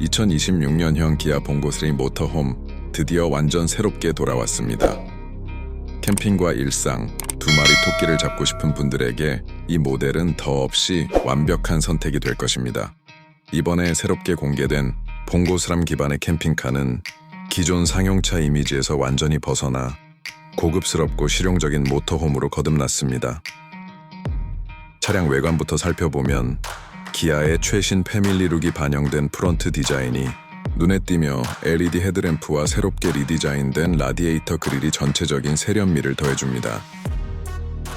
2026년형 기아 봉고3 모터홈 드디어 완전 새롭게 돌아왔습니다. 캠핑과 일상, 두 마리 토끼를 잡고 싶은 분들에게 이 모델은 더없이 완벽한 선택이 될 것입니다. 이번에 새롭게 공개된 봉고스람 기반의 캠핑카는 기존 상용차 이미지에서 완전히 벗어나 고급스럽고 실용적인 모터홈으로 거듭났습니다. 차량 외관부터 살펴보면 기아의 최신 패밀리룩이 반영된 프론트 디자인이 눈에 띄며 LED 헤드램프와 새롭게 리디자인된 라디에이터 그릴이 전체적인 세련미를 더해줍니다.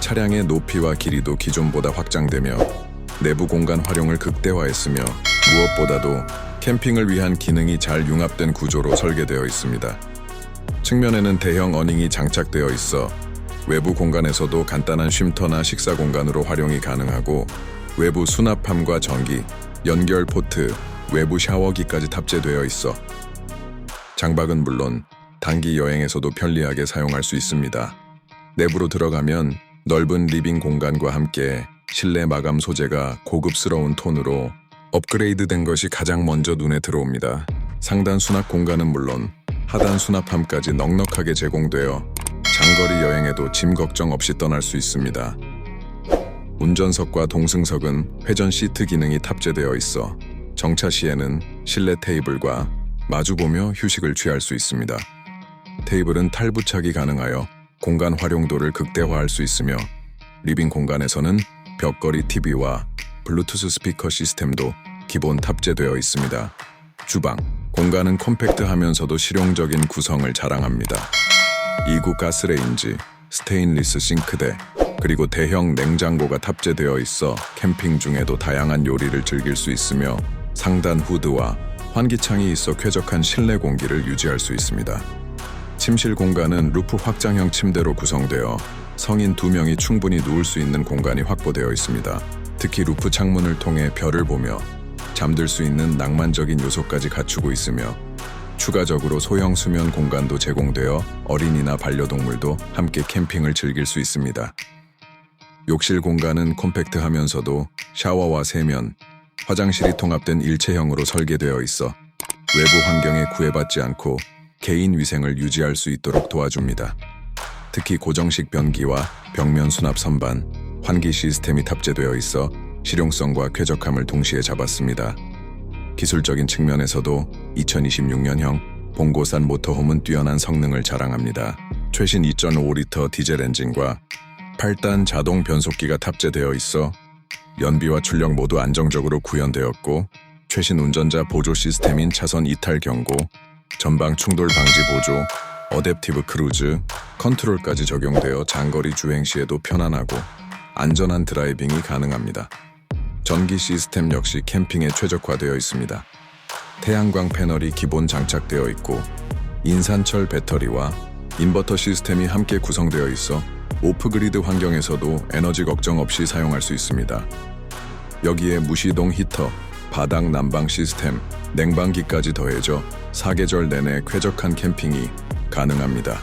차량의 높이와 길이도 기존보다 확장되며 내부 공간 활용을 극대화했으며 무엇보다도 캠핑을 위한 기능이 잘 융합된 구조로 설계되어 있습니다. 측면에는 대형 어닝이 장착되어 있어 외부 공간에서도 간단한 쉼터나 식사 공간으로 활용이 가능하고 외부 수납함과 전기, 연결 포트, 외부 샤워기까지 탑재되어 있어 장박은 물론 단기 여행에서도 편리하게 사용할 수 있습니다. 내부로 들어가면 넓은 리빙 공간과 함께 실내 마감 소재가 고급스러운 톤으로 업그레이드된 것이 가장 먼저 눈에 들어옵니다. 상단 수납 공간은 물론 하단 수납함까지 넉넉하게 제공되어 장거리 여행에도 짐 걱정 없이 떠날 수 있습니다. 운전석과 동승석은 회전 시트 기능이 탑재되어 있어 정차 시에는 실내 테이블과 마주보며 휴식을 취할 수 있습니다. 테이블은 탈부착이 가능하여 공간 활용도를 극대화할 수 있으며 리빙 공간에서는 벽걸이 TV와 블루투스 스피커 시스템도 기본 탑재되어 있습니다. 주방 공간은 컴팩트하면서도 실용적인 구성을 자랑합니다. 2구 가스레인지, 스테인리스 싱크대, 그리고 대형 냉장고가 탑재되어 있어 캠핑 중에도 다양한 요리를 즐길 수 있으며 상단 후드와 환기창이 있어 쾌적한 실내 공기를 유지할 수 있습니다. 침실 공간은 루프 확장형 침대로 구성되어 성인 두 명이 충분히 누울 수 있는 공간이 확보되어 있습니다. 특히 루프 창문을 통해 별을 보며 잠들 수 있는 낭만적인 요소까지 갖추고 있으며 추가적으로 소형 수면 공간도 제공되어 어린이나 반려동물도 함께 캠핑을 즐길 수 있습니다. 욕실 공간은 콤팩트하면서도 샤워와 세면, 화장실이 통합된 일체형으로 설계되어 있어 외부 환경에 구애받지 않고 개인 위생을 유지할 수 있도록 도와줍니다. 특히 고정식 변기와 벽면 수납 선반, 환기 시스템이 탑재되어 있어 실용성과 쾌적함을 동시에 잡았습니다. 기술적인 측면에서도 2026년형 봉고산 모터홈은 뛰어난 성능을 자랑합니다. 최신 2.5리터 디젤 엔진과 8단 자동 변속기가 탑재되어 있어 연비와 출력 모두 안정적으로 구현되었고 최신 운전자 보조 시스템인 차선 이탈 경고, 전방 충돌 방지 보조, 어댑티브 크루즈, 컨트롤까지 적용되어 장거리 주행 시에도 편안하고 안전한 드라이빙이 가능합니다. 전기 시스템 역시 캠핑에 최적화되어 있습니다. 태양광 패널이 기본 장착되어 있고 인산철 배터리와 인버터 시스템이 함께 구성되어 있어 오프그리드 환경에서도 에너지 걱정 없이 사용할 수 있습니다. 여기에 무시동 히터, 바닥 난방 시스템, 냉방기까지 더해져 사계절 내내 쾌적한 캠핑이 가능합니다.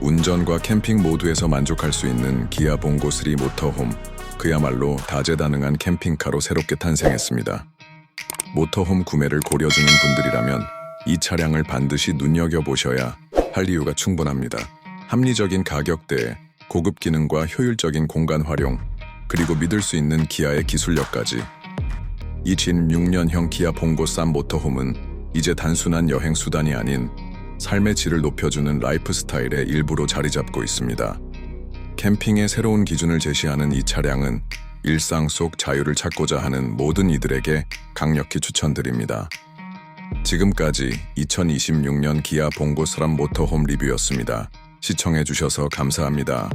운전과 캠핑 모두에서 만족할 수 있는 기아 봉고 3 모터홈 그야말로 다재다능한 캠핑카로 새롭게 탄생했습니다. 모터홈 구매를 고려 중인 분들이라면 이 차량을 반드시 눈여겨보셔야 할 이유가 충분합니다. 합리적인 가격대에 고급 기능과 효율적인 공간 활용, 그리고 믿을 수 있는 기아의 기술력까지. 2006년형 기아 봉고 쌈 모터홈은 이제 단순한 여행 수단이 아닌 삶의 질을 높여주는 라이프 스타일의 일부로 자리 잡고 있습니다. 캠핑의 새로운 기준을 제시하는 이 차량은 일상 속 자유를 찾고자 하는 모든 이들에게 강력히 추천드립니다. 지금까지 2026년 기아 봉고 스람 모터홈 리뷰였습니다. 시청해주셔서 감사합니다.